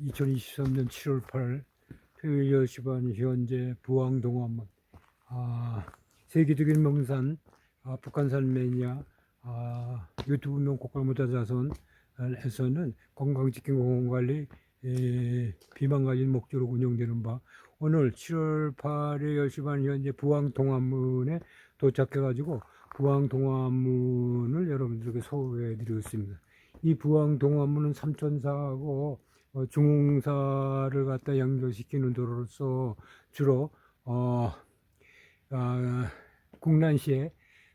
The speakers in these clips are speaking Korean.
2023년 7월 8일 토요일 10시 반 현재 부항동화문 아, 세계적인 명산 아, 북한산 매니아 아, 유튜브 명 곡갈모자자선에서는 건강지킴 공원관리 에, 비만관리 목적으로 운영되는 바 오늘 7월 8일 10시 반 현재 부항동화문에 도착해 가지고 부항동화문을 여러분들에게 소개해 드리고 있습니다. 이 부항동화문은 삼천사하고 어, 중흥사를 갖다 연결시키는 도로로서 주로 어, 아, 국난시에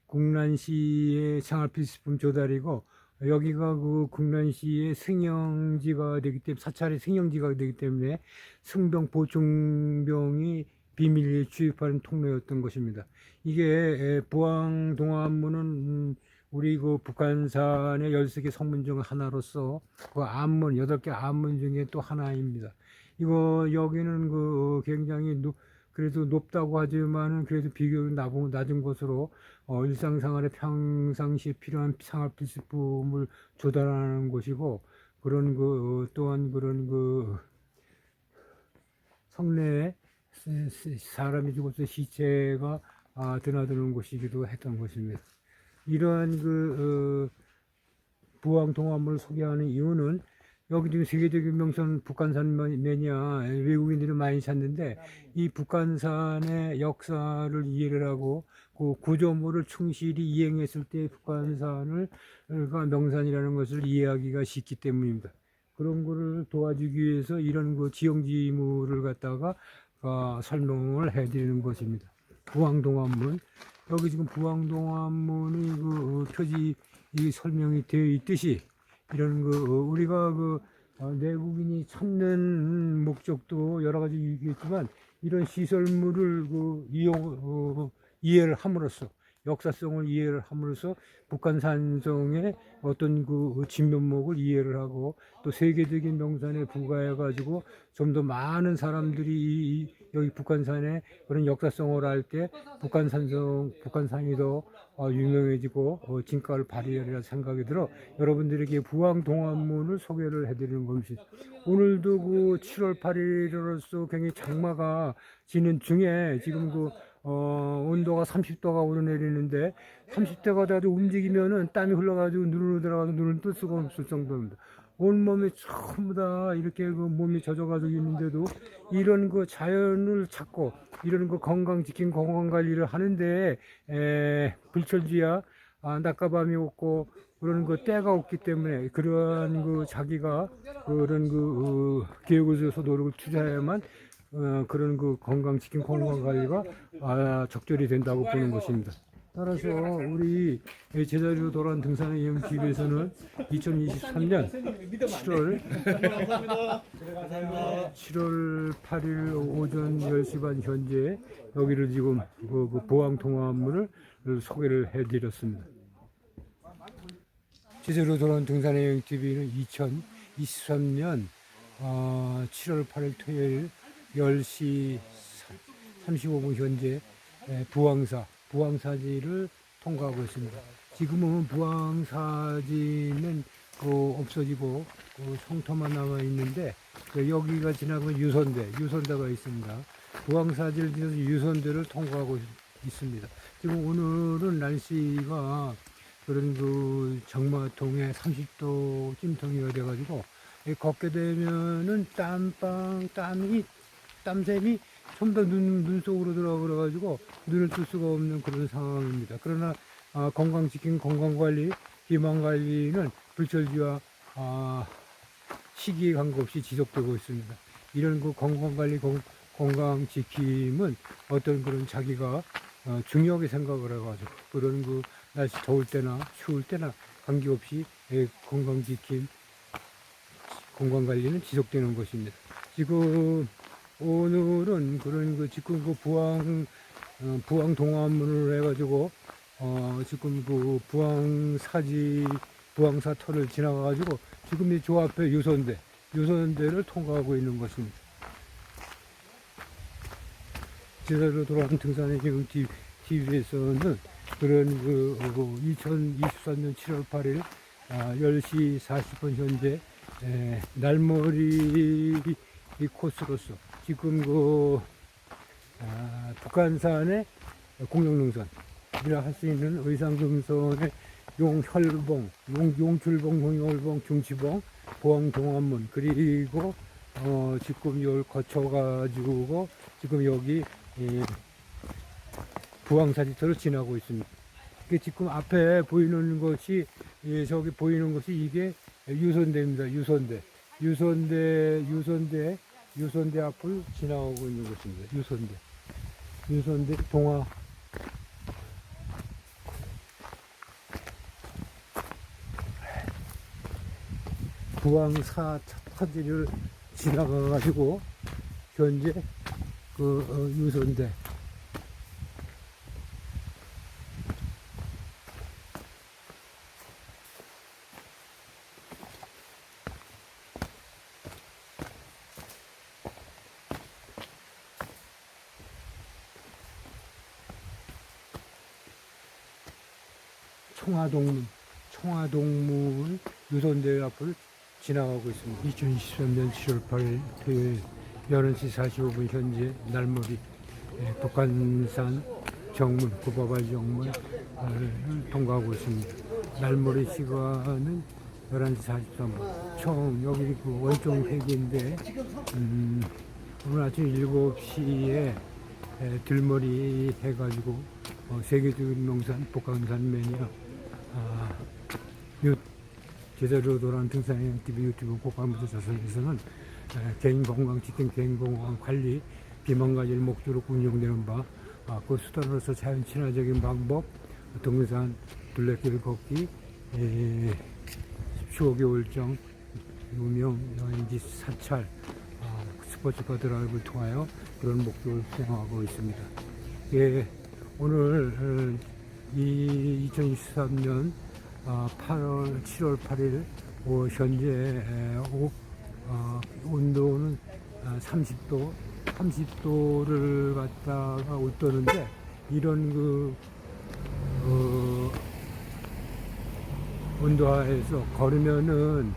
국난시의 생활필수품 조달이고 여기가 그 국난시의 승영지가 되기 때문에 사찰의 승영지가 되기 때문에 승병 보충병이 비밀리에 주입하는 통로였던 것입니다. 이게 에, 부항동안문은 음, 우리 그 북한산의 13개 성문 중 하나로서 그 암문, 8개 암문 중에 또 하나입니다. 이거 여기는 그 굉장히 높, 그래도 높다고 하지만은 그래도 비교적 낮은, 낮은 곳으로 어, 일상생활에 평상시에 필요한 생활 필수품을 조달하는 곳이고 그런 그 어, 또한 그런 그 성내에 사람이 죽어서 시체가 아, 드나드는 곳이기도 했던 것입니다. 이러한 그 어, 부항 동화문을 소개하는 이유는 여기 지금 세계적인 명성 북한산 매니아 외국인들이 많이 찾는데 이 북한산의 역사를 이해를 하고 그 구조물을 충실히 이행했을 때 북한산을 가 명산이라는 것을 이해하기가 쉽기 때문입니다. 그런 거를 도와주기 위해서 이런 그 지형지물을 갖다가 어, 설명을 해드리는 것입니다. 부항동안문 여기 지금 부항동안문이 그 어, 표지 이 설명이 되어 있듯이 이런 그 어, 우리가 그 어, 내국인이 찾는 목적도 여러 가지 있겠지만 이런 시설물을 그 이용 어, 이해를 함으로써 역사성을 이해를 함으로써 북한 산성의 어떤 그 진면목을 이해를 하고 또 세계적인 명산에 부과해 가지고 좀 더 많은 사람들이 이- 이- 여기 북한산의 그런 역사성을 알 때 북한 산성 북한 산이 더 어, 유명해지고 어, 진가를 발휘하리라 생각이 들어 여러분들에게 부항 동안문을 소개를 해드리는 것입니다. 오늘도 그 7월 8일으로서 굉장히 장마가 지는 중에 지금 그 어, 온도가 30도가 오르내리는데 30도가 돼도 움직이면은 땀이 흘러가지고 눈으로 들어가서 눈을 뜰 수가 없을 정도입니다. 온몸이 전부 다 이렇게 그 몸이 젖어가지고 있는데도 이런 그 자연을 찾고 이런 그 건강 지킴 건강 관리를 하는데 에, 불철주야 아, 낮과밤이 없고 그런 그 때가 없기 때문에 그러한 그 자기가 그런 그 어, 계획을 세워서 노력을 투자해야만 어, 그런 그 건강 지킴 건강 관리가 아, 적절히 된다고 보는 것입니다. 따라서 우리 제자리로 돌아온 등산의 이용 TV에서는 2023년 7월 7월 8일 오전 10시 반 현재 여기를 지금 그, 그 보항 통화문을 소개를 해드렸습니다. 제대로 돌아온 등산의 여행 TV는 2023년 어, 7월 8일 토요일 10시 35분 현재 에, 부항사 부항사지를 통과하고 있습니다. 지금은 부항사지는 그 없어지고 그 성터만 남아 있는데 그 여기가 지나가면 유선대 유선대가 있습니다. 부항사지를 지나서 유선대를 통과하고 있- 있습니다. 지금 오늘은 날씨가 그런 그 정마통에 30도 찜통이가 돼가지고 이 걷게 되면은 땀빵 땀이 땀샘이 전부 다 눈, 눈 속으로 들어가 그래가지고 눈을 뜰 수가 없는 그런 상황입니다. 그러나 아, 건강 지킴 건강 관리 비만 관리는 불철주와 아, 시기에 관계없이 지속되고 있습니다. 이런 그 건강 관리 건, 건강 지킴은 어떤 그런 자기가 어, 중요하게 생각을 해가지고 그런 그 날씨 더울 때나 추울 때나 관계없이 예, 건강 지킴 건강 관리는 지속되는 것입니다. 지금 오늘은 그런 그 지금 그 부항 어, 부항 동화문을 해가지고 어 지금 그 부항 사지 부항 사 터를 지나가가지고 지금 이 저 앞에 유선대 유선대를 통과하고 있는 것입니다. 제대로 돌아온 등산의 지금 TV에서는 그런 그 2023년 7월 8일 아, 10시 40분 현재 에, 날머리 이 코스로서 지금 그 아, 북한산의 공룡능선이라 할 수 있는 의상금선의 용혈봉, 용, 용출봉, 홍혈봉, 중치봉, 보항 동안문 그리고 어, 지금 이걸 거쳐가지고 지금 여기 이 부항사지터를 지나고 있습니다. 이게 지금 앞에 보이는 것이 예, 저기 보이는 것이 이게 유선대입니다. 유선대. 유선대 유선대 유선대 앞을 지나가고 있는 것입니다. 유선대. 유선대 동화 부항사 터지를 지나가 가지고 현재 그 어, 유선대 청화동문, 청화동문 유선대 앞을 지나가고 있습니다. 2023년 7월 8일 토요일 11시 45분 현재 날머리 예, 북한산 정문, 구바발 정문을 통과하고 있습니다. 날머리 시간은 11시 43분. 총 여기 그 원종 회기인데 음, 오늘 아침 7시에 에, 들머리 해가지고 어, 세계적인 농산 북한산 매니아 아, 유, 제대로 돌아온 등산형 TV 유튜브 고관부터 자선에서는 에, 개인 건강 지킴 개인 건강 관리 비만 관리를 목적으로 운영되는 바, 아, 그 수단으로서 자연 친화적인 방법, 등산, 둘레길 걷기, 에, 15개 월정, 유명 여행지 사찰, 아, 스포츠카 드라이브를 통하여 그런 목표를 수행하고 있습니다. 예, 오늘 어, 이 2023년 8월 7월 8일 어, 현재 어, 온도는 30도 30도를 갖다가 웃도는데 이런 그 어, 온도하에서 걸으면은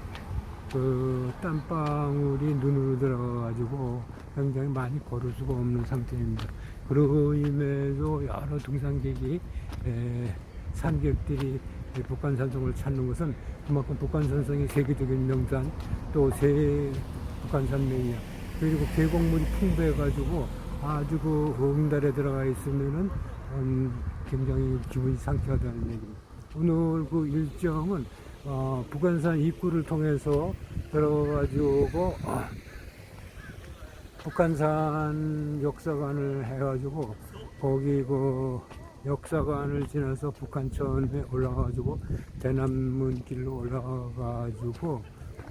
그 땀방울이 눈으로 들어가가지고 굉장히 많이 걸을 수가 없는 상태입니다. 그로 인해서 여러 등산객이 에, 산객들이 이 북한산성을 찾는 것은 그만큼 북한산성이 세계적인 명산 또 세 북한산 매니아 그리고 계곡물이 풍부해가지고 아주 그 응달에 들어가 있으면은 음, 굉장히 기분이 상쾌하다는 얘기입니다. 오늘 그 일정은 어, 북한산 입구를 통해서 들어가가지고 어, 북한산 역사관을 해가지고 거기 그 역사관을 지나서 북한천에 올라가가지고 대남문 길로 올라가가지고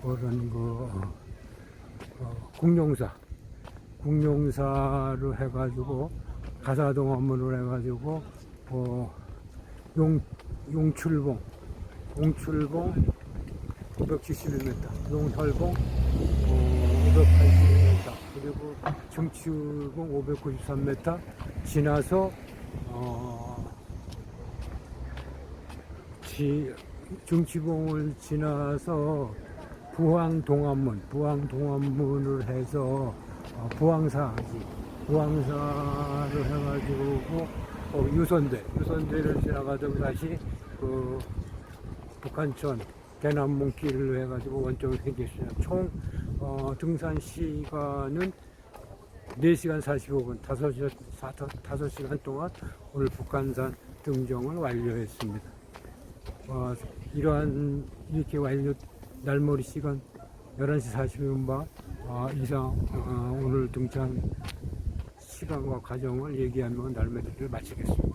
그런 그 어, 궁룡사 궁룡사로 해가지고 가사동 업무를 해가지고 어, 용 용출봉 용출봉 571m 용혈봉 어, 580m 그리고 정치봉 593m 지나서 어, 지, 중치봉을 지나서 부항 동안문, 부항 동안문을 해서 어, 부항사지, 부항사를 해가지고 어, 유선대, 유선대를 지나가다가 다시 그 북한천 대남문길로 해가지고 원점을 생겼습니다. 총 어, 등산 시간은 4시간 45분, 5시간, 5시간 동안 오늘 북한산 등정을 완료했습니다. 어, 이러한 이렇게 완료 날머리 시간 11시 40분 바 어, 이상 어, 오늘 등산 시간과 과정을 얘기하면 날매들을 마치겠습니다.